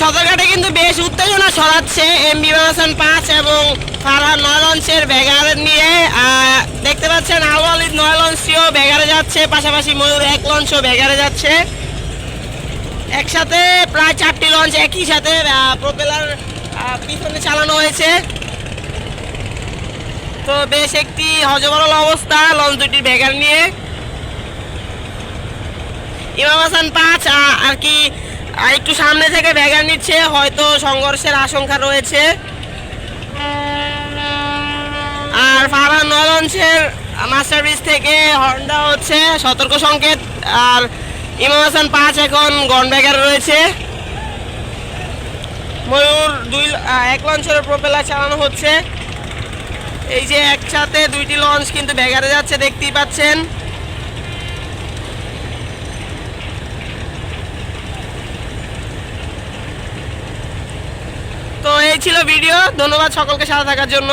সদরঘাটে কিন্তু বেশ উত্তেজনা ছড়াচ্ছে এম বি হাসান পাঁচ এবং ফারহান লঞ্চের ব্যাগার নিয়ে দেখতে পাচ্ছেন আলিদ নয় লঞ্চটিও ব্যাগারে যাচ্ছে, পাশাপাশি ময়ূর এক লঞ্চও ব্যাগারে যাচ্ছে। একসাথে প্রায় চারটি লঞ্চ একই সাথে প্রপেলার পিছনে চালানো হয়েছে। তো বেশ একটি হজবরল অবস্থা লঞ্চ দুটির ব্যাগার নিয়ে। ইমাম হাসান পাঁচ আর কি আহ, একটু সামনে থেকে ব্যাগার নিচ্ছে হয়তো সংঘর্ষের আশঙ্কা রয়েছে। আর ফারহান নয় লঞ্চের মাস্টার ব্রিজ থেকে হর্নটা হচ্ছে সতর্ক সংকেত। আর ইমাম হাসান পাঁচ এখন গন ব্যাগারে রয়েছে। ময়ূর দুই এক লঞ্চের প্রপেলার চালানো হচ্ছে। এই যে একসাথে দুইটি লঞ্চ কিন্তু ব্যাগারে যাচ্ছে দেখতেই পাচ্ছেন তো ছিল ভিডিও। ধন্যবাদ সকলকে সাথে থাকার জন্য।